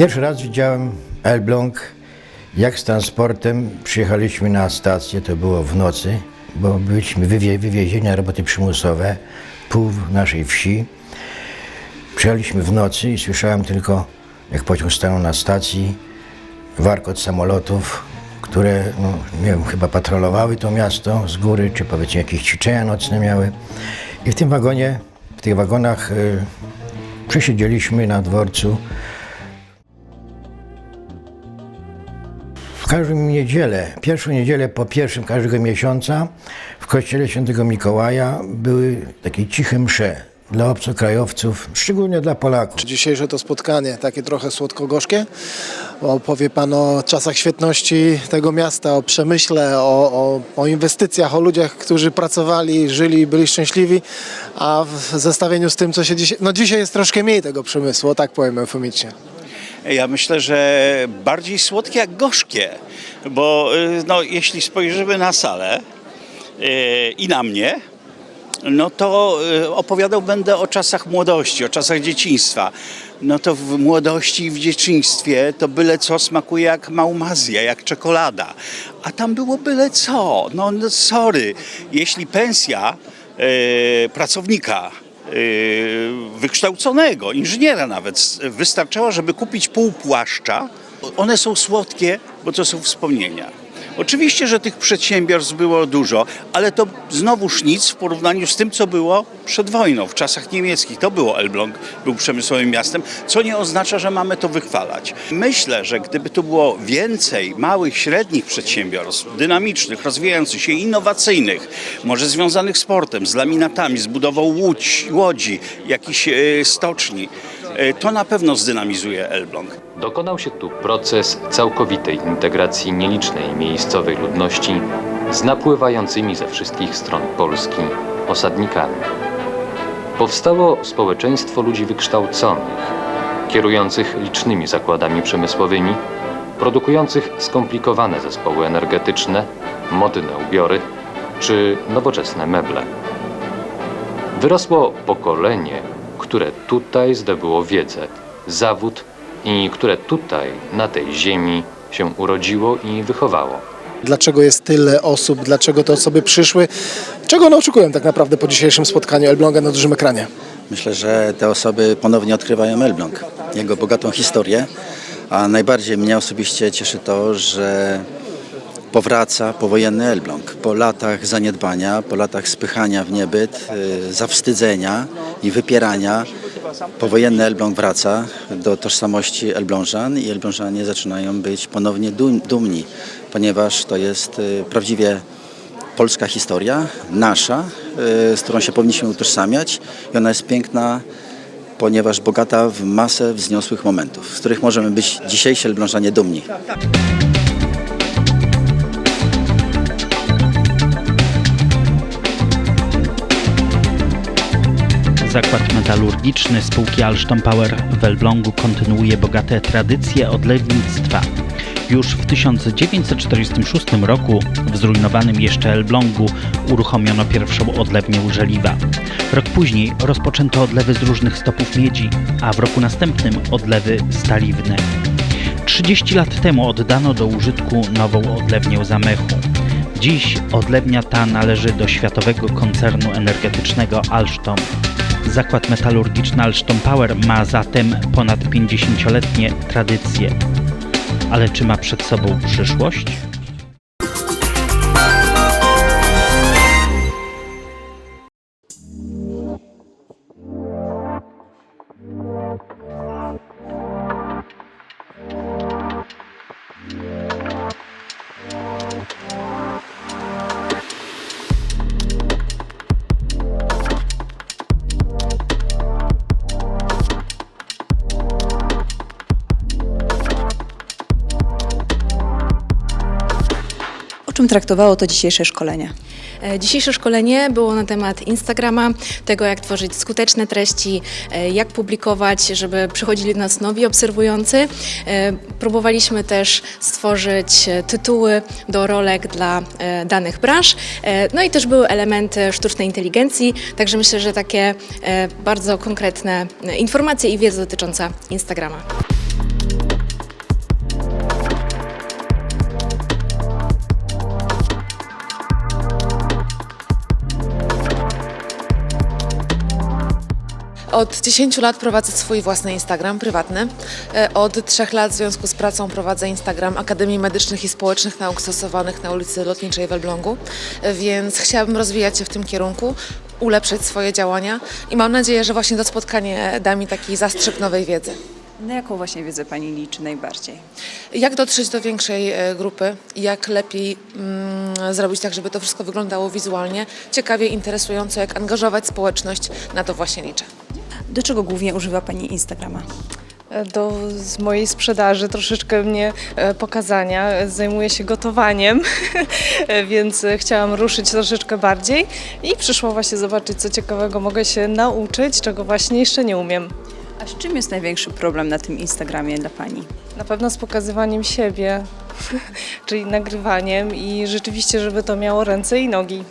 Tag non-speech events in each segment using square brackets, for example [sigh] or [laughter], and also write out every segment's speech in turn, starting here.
Pierwszy raz widziałem Elbląg, jak z transportem przyjechaliśmy na stację, to było w nocy, bo byliśmy wywie, wywiezieni na roboty przymusowe, pół naszej wsi. Przyjechaliśmy w nocy i słyszałem tylko, jak pociąg stanął na stacji, warkot samolotów, które, no, nie wiem, chyba patrolowały to miasto z góry, czy powiedzmy jakieś ćwiczenia nocne miały. I w tym wagonie, w tych wagonach y, przesiedzieliśmy na dworcu. Każdą niedzielę, pierwszą niedzielę po pierwszym każdego miesiąca w kościele świętego Mikołaja były takie ciche msze dla obcokrajowców, szczególnie dla Polaków. Dzisiejsze to spotkanie, takie trochę słodko-gorzkie. Opowie Pan o czasach świetności tego miasta, o przemyśle, o, o, o inwestycjach, o ludziach, którzy pracowali, żyli, byli szczęśliwi, a w zestawieniu z tym, co się dzisiaj... No dzisiaj jest troszkę mniej tego przemysłu, tak powiem eufemicznie. Ja myślę, że bardziej słodkie jak gorzkie, bo y, no, jeśli spojrzymy na salę y, i na mnie, no to y, opowiadał będę o czasach młodości, o czasach dzieciństwa. No to w młodości i w dzieciństwie to byle co smakuje jak małmazja, jak czekolada. A tam było byle co. No, no sorry, jeśli pensja y, pracownika wykształconego, inżyniera nawet, wystarczała, żeby kupić pół płaszcza, one są słodkie, bo to są wspomnienia. Oczywiście, że tych przedsiębiorstw było dużo, ale to znowuż nic w porównaniu z tym, co było przed wojną, w czasach niemieckich. To było Elbląg, był przemysłowym miastem, co nie oznacza, że mamy to wychwalać. Myślę, że gdyby tu było więcej małych, średnich przedsiębiorstw, dynamicznych, rozwijających się, innowacyjnych, może związanych z sportem, z laminatami, z budową łódź, łodzi, jakichś e, stoczni, to na pewno zdynamizuje Elbląg. Dokonał się tu proces całkowitej integracji nielicznej miejscowej ludności z napływającymi ze wszystkich stron Polski osadnikami. Powstało społeczeństwo ludzi wykształconych, kierujących licznymi zakładami przemysłowymi, produkujących skomplikowane zespoły energetyczne, modne ubiory czy nowoczesne meble. Wyrosło pokolenie, które tutaj zdobyło wiedzę, zawód i które tutaj, na tej ziemi, się urodziło i wychowało. Dlaczego jest tyle osób, dlaczego te osoby przyszły, czego one oczekują tak naprawdę po dzisiejszym spotkaniu Elbląga na dużym ekranie? Myślę, że te osoby ponownie odkrywają Elbląg, jego bogatą historię, a najbardziej mnie osobiście cieszy to, że powraca powojenny Elbląg. Po latach zaniedbania, po latach spychania w niebyt, y, zawstydzenia i wypierania, powojenny Elbląg wraca do tożsamości Elblążan i Elblążanie zaczynają być ponownie dum- dumni, ponieważ to jest y, prawdziwie polska historia, nasza, y, z którą się powinniśmy utożsamiać i ona jest piękna, ponieważ bogata w masę wzniosłych momentów, z których możemy być dzisiejsi Elblążanie dumni. Zakład metalurgiczny spółki Alstom Power w Elblągu kontynuuje bogate tradycje odlewnictwa. Już w 1946 roku w zrujnowanym jeszcze Elblągu uruchomiono pierwszą odlewnię żeliwa. Rok później rozpoczęto odlewy z różnych stopów miedzi, a w roku następnym odlewy staliwne. 30 lat temu oddano do użytku nową odlewnię zamechu. Dziś odlewnia ta należy do światowego koncernu energetycznego Alstom. Zakład metalurgiczny Alstom Power ma zatem ponad 50-letnie tradycje. Ale czy ma przed sobą przyszłość? Traktowało to dzisiejsze szkolenie? E, Dzisiejsze szkolenie było na temat Instagrama, tego jak tworzyć skuteczne treści, e, jak publikować, żeby przychodzili do nas nowi obserwujący. E, Próbowaliśmy też stworzyć tytuły do rolek dla danych branż, no i też były elementy sztucznej inteligencji, także myślę, że takie bardzo konkretne informacje i wiedza dotycząca Instagrama. Od 10 lat prowadzę swój własny Instagram prywatny. E, Od 3 lat w związku z pracą prowadzę Instagram Akademii Medycznych i Społecznych Nauk Stosowanych na ulicy Lotniczej w Elblągu, E, więc chciałabym rozwijać się w tym kierunku, ulepszyć swoje działania i mam nadzieję, że właśnie to spotkanie da mi taki zastrzyk nowej wiedzy. Na jaką właśnie wiedzę Pani liczy najbardziej? Jak dotrzeć do większej e, grupy, jak lepiej mm, zrobić tak, żeby to wszystko wyglądało wizualnie, ciekawie, interesująco, jak angażować społeczność, na to właśnie liczę. Do czego głównie używa Pani Instagrama? do z mojej sprzedaży, troszeczkę mnie e, pokazania. Zajmuję się gotowaniem, [laughs] więc e, chciałam ruszyć troszeczkę bardziej i przyszło właśnie zobaczyć, co ciekawego mogę się nauczyć, czego właśnie jeszcze nie umiem. A z czym jest największy problem na tym Instagramie dla Pani? Na pewno z pokazywaniem siebie, [laughs] czyli nagrywaniem i rzeczywiście, żeby to miało ręce i nogi.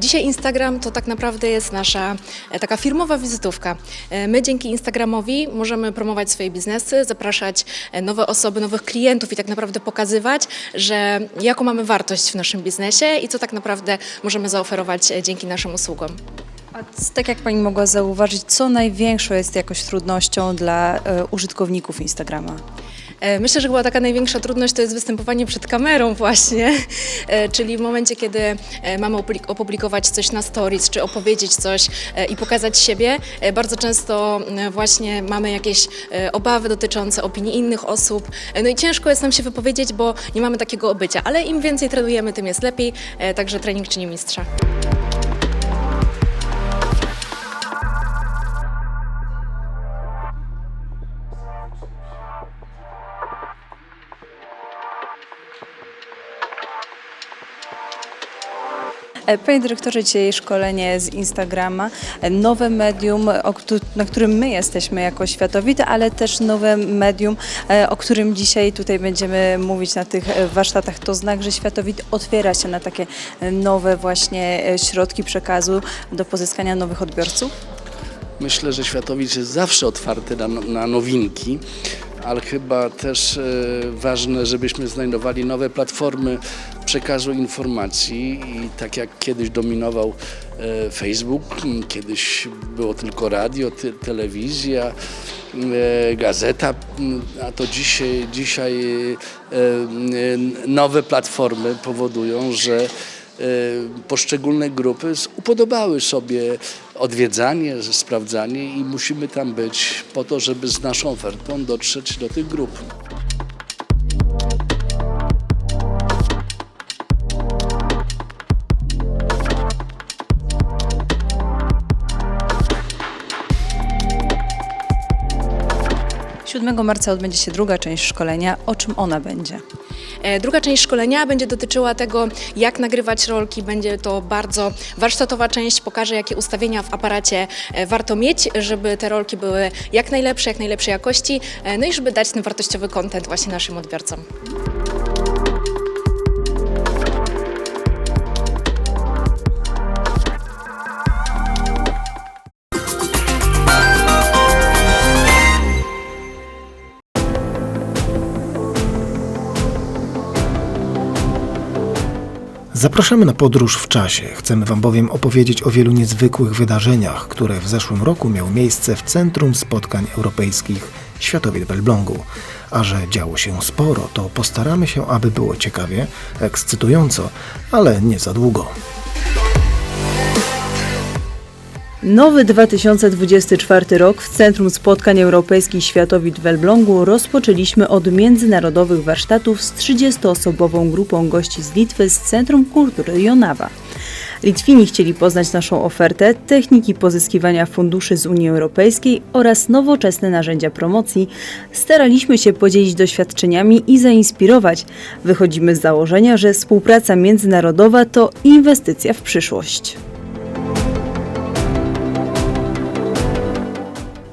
Dzisiaj Instagram to tak naprawdę jest nasza e, taka firmowa wizytówka. E, My dzięki Instagramowi możemy promować swoje biznesy, zapraszać e, nowe osoby, nowych klientów i tak naprawdę pokazywać, że jaką mamy wartość w naszym biznesie i co tak naprawdę możemy zaoferować e, dzięki naszym usługom. A tak jak Pani mogła zauważyć, co największą jest jakoś trudnością dla e, użytkowników Instagrama? E, Myślę, że chyba taka największa trudność to jest występowanie przed kamerą właśnie, E, czyli w momencie, kiedy e, mamy opublikować coś na stories, czy opowiedzieć coś i pokazać siebie, bardzo często właśnie mamy jakieś obawy dotyczące opinii innych osób, no i ciężko jest nam się wypowiedzieć, bo nie mamy takiego obycia, ale im więcej trenujemy, tym jest lepiej, także trening czyni mistrza. Panie dyrektorze, dzisiaj szkolenie z Instagrama, e, nowe medium, na którym my jesteśmy jako Światowit, ale też nowe medium, e, o którym dzisiaj tutaj będziemy mówić na tych e, warsztatach. To znak, że Światowit otwiera się na takie e, nowe właśnie e, środki przekazu do pozyskania nowych odbiorców. Myślę, że Światowicz jest zawsze otwarty na, na nowinki, ale chyba też e, ważne, żebyśmy znajdowali nowe platformy przekazu informacji i tak jak kiedyś dominował e, Facebook, kiedyś było tylko radio, te, telewizja, e, gazeta, a to dzisiaj, dzisiaj e, nowe platformy powodują, że poszczególne grupy upodobały sobie odwiedzanie, sprawdzanie i musimy tam być po to, żeby z naszą ofertą dotrzeć do tych grup. Marca odbędzie się druga część szkolenia. O czym ona będzie? E, Druga część szkolenia będzie dotyczyła tego, jak nagrywać rolki. Będzie to bardzo warsztatowa część. Pokażę, jakie ustawienia w aparacie e, warto mieć, żeby te rolki były jak najlepsze, jak najlepszej jakości, e, no i żeby dać ten wartościowy content właśnie naszym odbiorcom. Zapraszamy na podróż w czasie. Chcemy Wam bowiem opowiedzieć o wielu niezwykłych wydarzeniach, które w zeszłym roku miały miejsce w Centrum Spotkań Europejskich Światowie w Elblągu. A że działo się sporo, to postaramy się, aby było ciekawie, ekscytująco, ale nie za długo. Nowy 2024 rok w Centrum Spotkań Europejskich Światowit w Elblągu rozpoczęliśmy od międzynarodowych warsztatów z 30-osobową grupą gości z Litwy z Centrum Kultury Jonawa. Litwini chcieli poznać naszą ofertę, techniki pozyskiwania funduszy z Unii Europejskiej oraz nowoczesne narzędzia promocji. Staraliśmy się podzielić doświadczeniami i zainspirować. Wychodzimy z założenia, że współpraca międzynarodowa to inwestycja w przyszłość.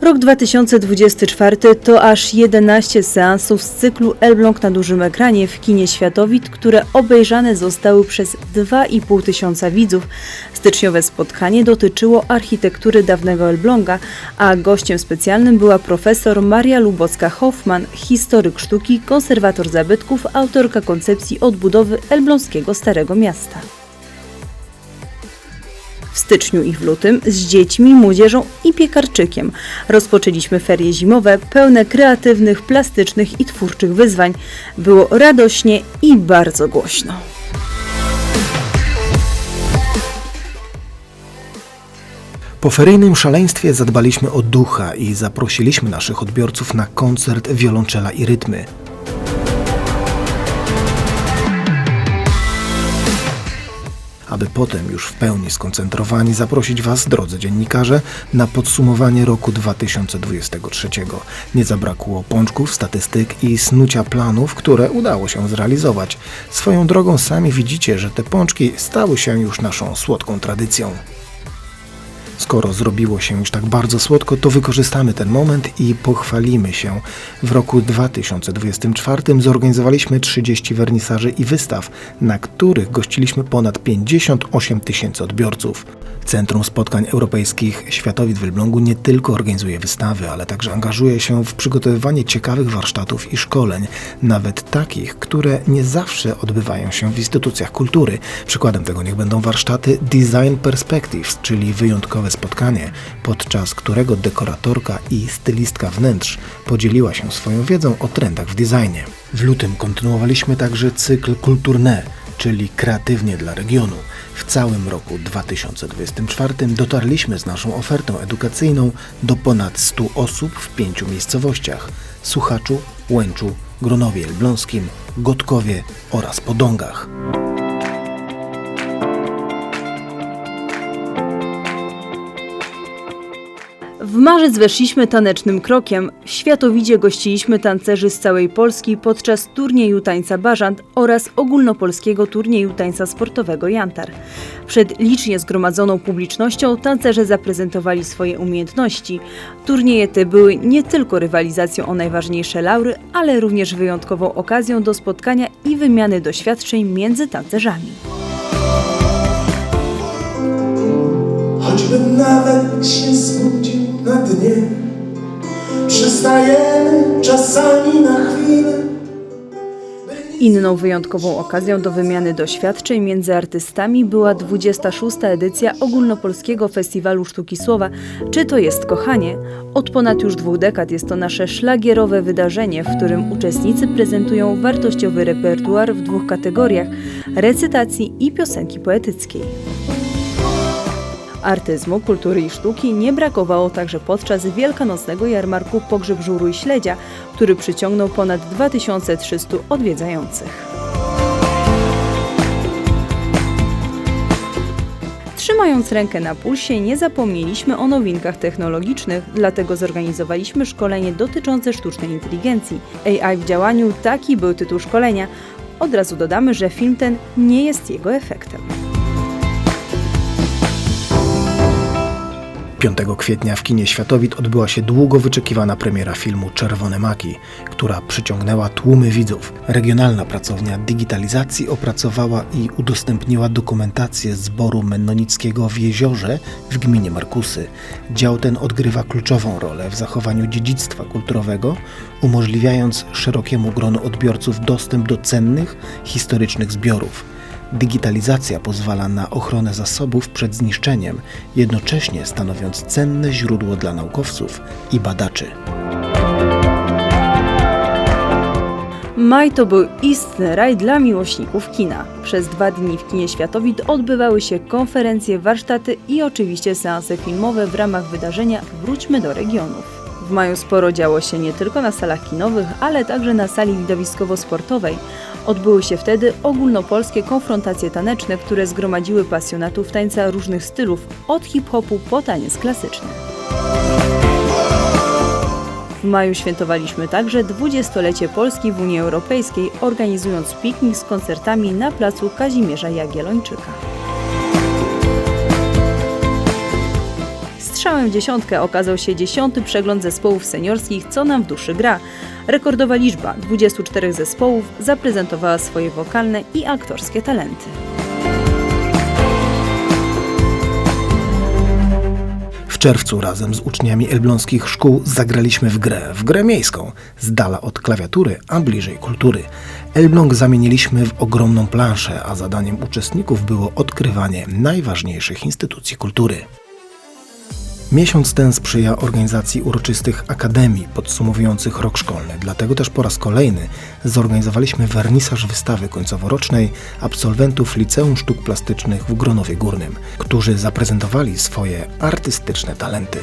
Rok 2024 to aż 11 seansów z cyklu Elbląg na dużym ekranie w kinie Światowit, które obejrzane zostały przez 2,5 tysiąca widzów. Styczniowe spotkanie dotyczyło architektury dawnego Elbląga, a gościem specjalnym była profesor Maria Lubocka-Hoffman, historyk sztuki, konserwator zabytków, autorka koncepcji odbudowy elbląskiego Starego Miasta. W styczniu i w lutym z dziećmi, młodzieżą i piekarczykiem rozpoczęliśmy ferie zimowe pełne kreatywnych, plastycznych i twórczych wyzwań. Było radośnie i bardzo głośno. Po feryjnym szaleństwie zadbaliśmy o ducha i zaprosiliśmy naszych odbiorców na koncert Wiolonczela i Rytmy. Aby potem już w pełni skoncentrowani zaprosić Was, drodzy dziennikarze, na podsumowanie roku 2023. Nie zabrakło pączków, statystyk i snucia planów, które udało się zrealizować. Swoją drogą sami widzicie, że te pączki stały się już naszą słodką tradycją. Skoro zrobiło się już tak bardzo słodko, to wykorzystamy ten moment i pochwalimy się. W roku 2024 zorganizowaliśmy 30 wernisaży i wystaw, na których gościliśmy ponad 58 tysięcy odbiorców. Centrum Spotkań Europejskich Światowit w Elblągu nie tylko organizuje wystawy, ale także angażuje się w przygotowywanie ciekawych warsztatów i szkoleń, nawet takich, które nie zawsze odbywają się w instytucjach kultury. Przykładem tego niech będą warsztaty Design Perspectives, czyli wyjątkowe spotkanie, podczas którego dekoratorka i stylistka wnętrz podzieliła się swoją wiedzą o trendach w designie. W lutym kontynuowaliśmy także cykl Kulturne, czyli kreatywnie dla regionu. W całym roku 2024 dotarliśmy z naszą ofertą edukacyjną do ponad 100 osób w pięciu miejscowościach: Suchaczu, Łęczu, Gronowie Elbląskim, Gotkowie oraz Podągach. W marzec weszliśmy tanecznym krokiem. Światowidzie gościliśmy tancerzy z całej Polski podczas turnieju tańca Bażant oraz ogólnopolskiego turnieju tańca sportowego Jantar. Przed licznie zgromadzoną publicznością tancerze zaprezentowali swoje umiejętności. Turnieje te były nie tylko rywalizacją o najważniejsze laury, ale również wyjątkową okazją do spotkania i wymiany doświadczeń między tancerzami. Choćbym nawet się zbudził na dnie Przystajemy czasami na chwilę Inną wyjątkową okazją do wymiany doświadczeń między artystami była 26. edycja Ogólnopolskiego Festiwalu Sztuki Słowa Czy to jest kochanie? Od ponad już dwóch dekad jest to nasze szlagierowe wydarzenie, w którym uczestnicy prezentują wartościowy repertuar w dwóch kategoriach recytacji i piosenki poetyckiej. Artyzmu, kultury i sztuki nie brakowało także podczas wielkanocnego jarmarku Pogrzeb Żuru i Śledzia, który przyciągnął ponad 2300 odwiedzających. Trzymając rękę na pulsie, nie zapomnieliśmy o nowinkach technologicznych, dlatego zorganizowaliśmy szkolenie dotyczące sztucznej inteligencji. AI w działaniu taki był tytuł szkolenia. Od razu dodamy, że film ten nie jest jego efektem. 5 kwietnia w kinie Światowit odbyła się długo wyczekiwana premiera filmu Czerwone Maki, która przyciągnęła tłumy widzów. Regionalna pracownia digitalizacji opracowała i udostępniła dokumentację zboru mennonickiego w Jeziorze w gminie Markusy. Dział ten odgrywa kluczową rolę w zachowaniu dziedzictwa kulturowego, umożliwiając szerokiemu gronu odbiorców dostęp do cennych, historycznych zbiorów. Digitalizacja pozwala na ochronę zasobów przed zniszczeniem, jednocześnie stanowiąc cenne źródło dla naukowców i badaczy. Maj to był istny raj dla miłośników kina. Przez dwa dni w kinie Światowit odbywały się konferencje, warsztaty i oczywiście seanse filmowe w ramach wydarzenia Wróćmy do regionów. W maju sporo działo się nie tylko na salach kinowych, ale także na sali widowiskowo-sportowej. Odbyły się wtedy ogólnopolskie konfrontacje taneczne, które zgromadziły pasjonatów tańca różnych stylów, od hip-hopu po taniec klasyczny. W maju świętowaliśmy także dwudziestolecie Polski w Unii Europejskiej, organizując piknik z koncertami na placu Kazimierza Jagiellończyka. Strzałem w dziesiątkę okazał się dziesiąty przegląd zespołów seniorskich Co nam w duszy gra. Rekordowa liczba 24 zespołów zaprezentowała swoje wokalne i aktorskie talenty. W czerwcu razem z uczniami elbląskich szkół zagraliśmy w grę, w grę miejską, z dala od klawiatury, a bliżej kultury. Elbląg zamieniliśmy w ogromną planszę, a zadaniem uczestników było odkrywanie najważniejszych instytucji kultury. Miesiąc ten sprzyja organizacji uroczystych akademii podsumowujących rok szkolny, dlatego też po raz kolejny zorganizowaliśmy wernisaż wystawy końcoworocznej absolwentów Liceum Sztuk Plastycznych w Gronowie Górnym, którzy zaprezentowali swoje artystyczne talenty.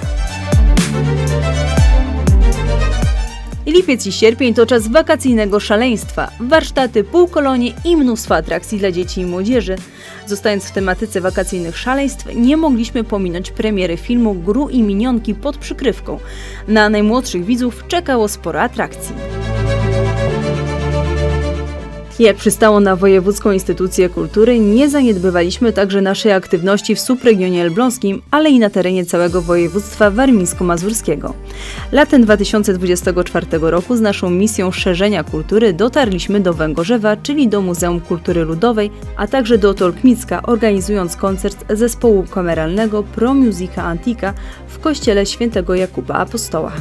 Lipiec i sierpień to czas wakacyjnego szaleństwa, warsztaty, półkolonie i mnóstwo atrakcji dla dzieci i młodzieży. Zostając w tematyce wakacyjnych szaleństw, nie mogliśmy pominąć premiery filmu Gru i Minionki pod przykrywką. Na najmłodszych widzów czekało sporo atrakcji. Jak przystało na Wojewódzką Instytucję Kultury, nie zaniedbywaliśmy także naszej aktywności w subregionie elbląskim, ale i na terenie całego województwa warmińsko-mazurskiego. Latem 2024 roku z naszą misją szerzenia kultury dotarliśmy do Węgorzewa, czyli do Muzeum Kultury Ludowej, a także do Tolkmicka, organizując koncert zespołu kameralnego Pro Musica Antica w kościele świętego Jakuba Apostoła.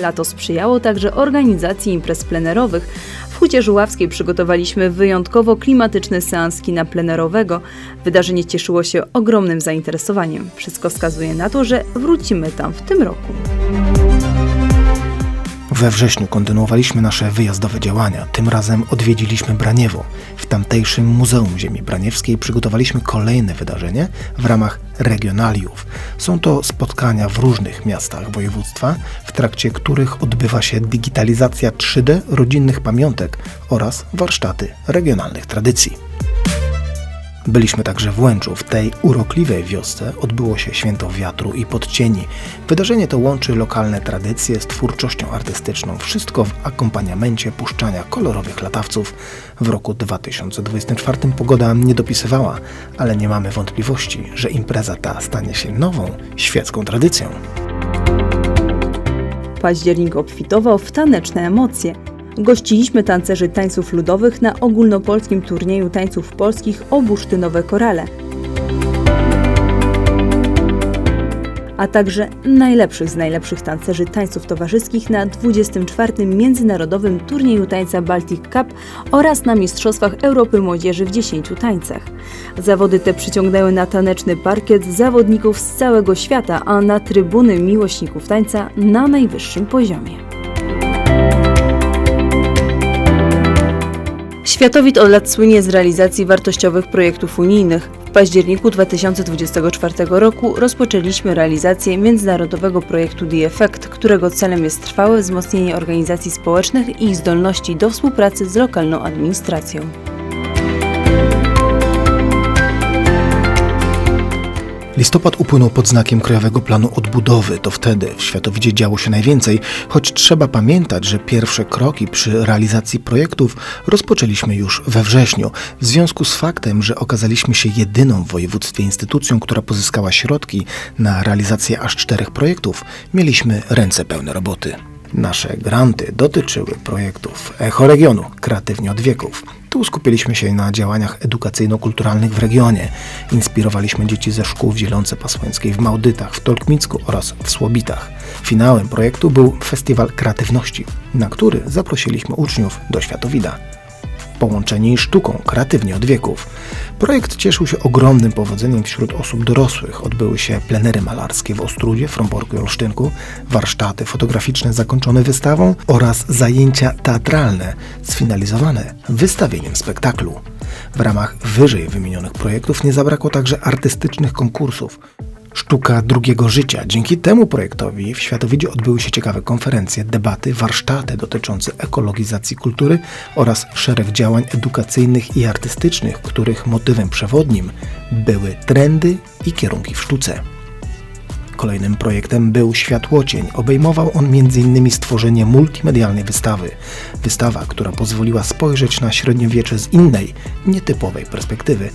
Lato sprzyjało także organizacji imprez plenerowych. W Hucie Żuławskiej przygotowaliśmy wyjątkowo klimatyczny seans kina plenerowego. Wydarzenie cieszyło się ogromnym zainteresowaniem. Wszystko wskazuje na to, że wrócimy tam w tym roku. We wrześniu kontynuowaliśmy nasze wyjazdowe działania. Tym razem odwiedziliśmy Braniewo. W tamtejszym Muzeum Ziemi Braniewskiej przygotowaliśmy kolejne wydarzenie w ramach regionaliów. Są to spotkania w różnych miastach województwa, w trakcie których odbywa się digitalizacja 3D rodzinnych pamiątek oraz warsztaty regionalnych tradycji. Byliśmy także w Łęczu. W tej urokliwej wiosce odbyło się Święto Wiatru i Podcieni. Wydarzenie to łączy lokalne tradycje z twórczością artystyczną. Wszystko w akompaniamencie puszczania kolorowych latawców. W roku 2024 pogoda nie dopisywała, ale nie mamy wątpliwości, że impreza ta stanie się nową, świecką tradycją. Październik obfitował w taneczne emocje. Gościliśmy tancerzy tańców ludowych na ogólnopolskim turnieju tańców polskich o bursztynowe korale. A także najlepszych z najlepszych tancerzy tańców towarzyskich na 24. Międzynarodowym Turnieju Tańca Baltic Cup oraz na Mistrzostwach Europy Młodzieży w 10 tańcach. Zawody te przyciągnęły na taneczny parkiet zawodników z całego świata, a na trybuny miłośników tańca na najwyższym poziomie. Światowid od lat słynie z realizacji wartościowych projektów unijnych. W październiku 2024 roku rozpoczęliśmy realizację międzynarodowego projektu The Effect, którego celem jest trwałe wzmocnienie organizacji społecznych i ich zdolności do współpracy z lokalną administracją. Listopad upłynął pod znakiem Krajowego Planu Odbudowy. To wtedy w Światowidzie działo się najwięcej, choć trzeba pamiętać, że pierwsze kroki przy realizacji projektów rozpoczęliśmy już we wrześniu, w związku z faktem, że okazaliśmy się jedyną w województwie instytucją, która pozyskała środki na realizację aż czterech projektów, mieliśmy ręce pełne roboty. Nasze granty dotyczyły projektów Echo Regionu, Kreatywnie od wieków. Tu skupiliśmy się na działaniach edukacyjno-kulturalnych w regionie. Inspirowaliśmy dzieci ze szkół w Zielonce Pasłańskiej, w Małdytach, w Tolkmicku oraz w Słobitach. Finałem projektu był Festiwal Kreatywności, na który zaprosiliśmy uczniów do Światowida połączeni sztuką, kreatywnie od wieków. Projekt cieszył się ogromnym powodzeniem wśród osób dorosłych. Odbyły się plenery malarskie w Ostrudzie, Fromborku i Olsztynku, warsztaty fotograficzne zakończone wystawą oraz zajęcia teatralne sfinalizowane wystawieniem spektaklu. W ramach wyżej wymienionych projektów nie zabrakło także artystycznych konkursów. Sztuka drugiego życia. Dzięki temu projektowi w Światowidzie odbyły się ciekawe konferencje, debaty, warsztaty dotyczące ekologizacji kultury oraz szereg działań edukacyjnych i artystycznych, których motywem przewodnim były trendy i kierunki w sztuce. Kolejnym projektem był Światłocień. Obejmował on m.in. stworzenie multimedialnej wystawy. Wystawa, która pozwoliła spojrzeć na średniowiecze z innej, nietypowej perspektywy.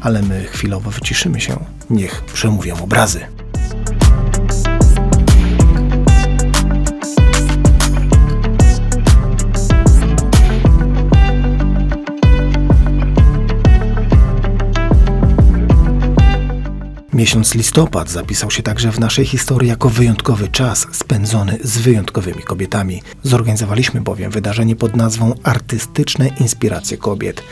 Ale my chwilowo wyciszymy się. Niech przemówią obrazy. Miesiąc listopad zapisał się także w naszej historii jako wyjątkowy czas spędzony z wyjątkowymi kobietami. Zorganizowaliśmy bowiem wydarzenie pod nazwą Artystyczne Inspiracje Kobiet.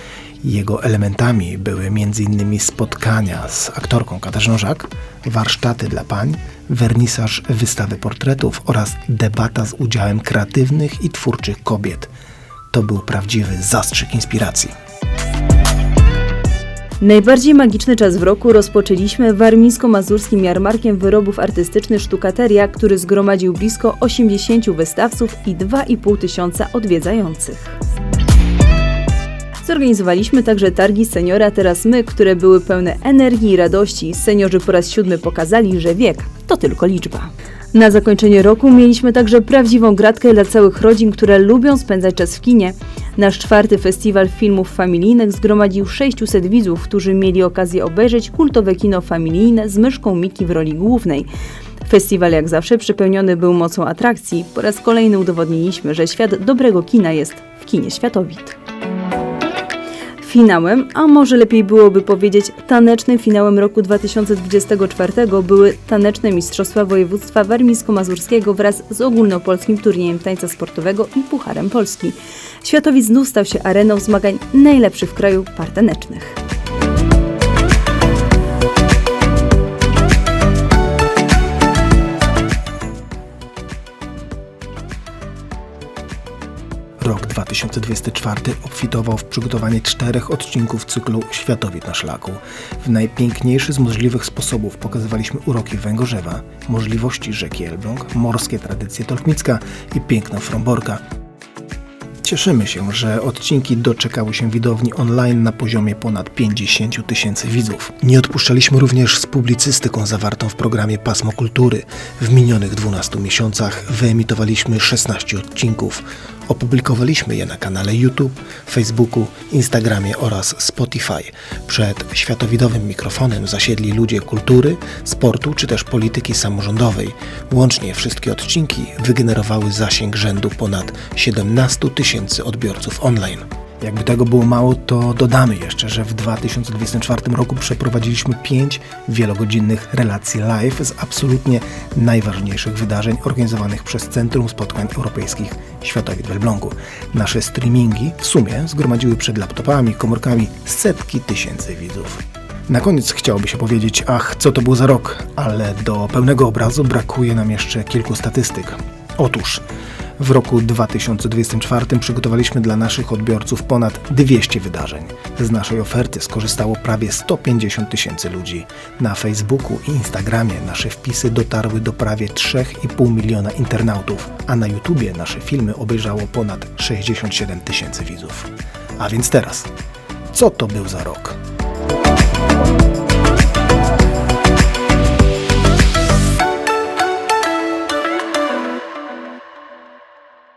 Jego elementami były m.in. spotkania z aktorką Katarzyną Żak, warsztaty dla pań, wernisaż wystawy portretów oraz debata z udziałem kreatywnych i twórczych kobiet. To był prawdziwy zastrzyk inspiracji. Najbardziej magiczny czas w roku rozpoczęliśmy warmińsko-mazurskim jarmarkiem wyrobów artystycznych Sztukateria, który zgromadził blisko 80 wystawców i 2,5 tysiąca odwiedzających. Zorganizowaliśmy także targi Seniora Teraz My, które były pełne energii i radości. Seniorzy po raz siódmy pokazali, że wiek to tylko liczba. Na zakończenie roku mieliśmy także prawdziwą gratkę dla całych rodzin, które lubią spędzać czas w kinie. Nasz czwarty festiwal filmów familijnych zgromadził 600 widzów, którzy mieli okazję obejrzeć kultowe kino familijne z myszką Miki w roli głównej. Festiwal jak zawsze przepełniony był mocą atrakcji. Po raz kolejny udowodniliśmy, że świat dobrego kina jest w kinie światowit. Finałem, a może lepiej byłoby powiedzieć tanecznym finałem roku 2024 były taneczne Mistrzostwa Województwa Warmińsko-Mazurskiego wraz z ogólnopolskim turniejem tańca sportowego i Pucharem Polski. Światowic znów stał się areną zmagań najlepszych w kraju par tanecznych. Rok 2024 obfitował w przygotowanie czterech odcinków cyklu Światowid na szlaku. W najpiękniejszy z możliwych sposobów pokazywaliśmy uroki Węgorzewa, możliwości rzeki Elbląg, morskie tradycje Tolkmicka i piękno Fromborka. Cieszymy się, że odcinki doczekały się widowni online na poziomie ponad 50 tysięcy widzów. Nie odpuszczaliśmy również z publicystyką zawartą w programie Pasmo Kultury. W minionych 12 miesiącach wyemitowaliśmy 16 odcinków. Opublikowaliśmy je na kanale YouTube, Facebooku, Instagramie oraz Spotify. Przed światowidowym mikrofonem zasiedli ludzie kultury, sportu czy też polityki samorządowej. Łącznie wszystkie odcinki wygenerowały zasięg rzędu ponad 17 tysięcy odbiorców online. Jakby tego było mało, to dodamy jeszcze, że w 2024 roku przeprowadziliśmy 5 wielogodzinnych relacji live z absolutnie najważniejszych wydarzeń organizowanych przez Centrum Spotkań Europejskich Światowid w Elblągu. Nasze streamingi w sumie zgromadziły przed laptopami, komórkami setki tysięcy widzów. Na koniec chciałoby się powiedzieć, ach, co to był za rok, ale do pełnego obrazu brakuje nam jeszcze kilku statystyk. Otóż w roku 2024 przygotowaliśmy dla naszych odbiorców ponad 200 wydarzeń. Z naszej oferty skorzystało prawie 150 tysięcy ludzi. Na Facebooku i Instagramie nasze wpisy dotarły do prawie 3,5 miliona internautów, a na YouTubie nasze filmy obejrzało ponad 67 tysięcy widzów. A więc teraz, co to był za rok?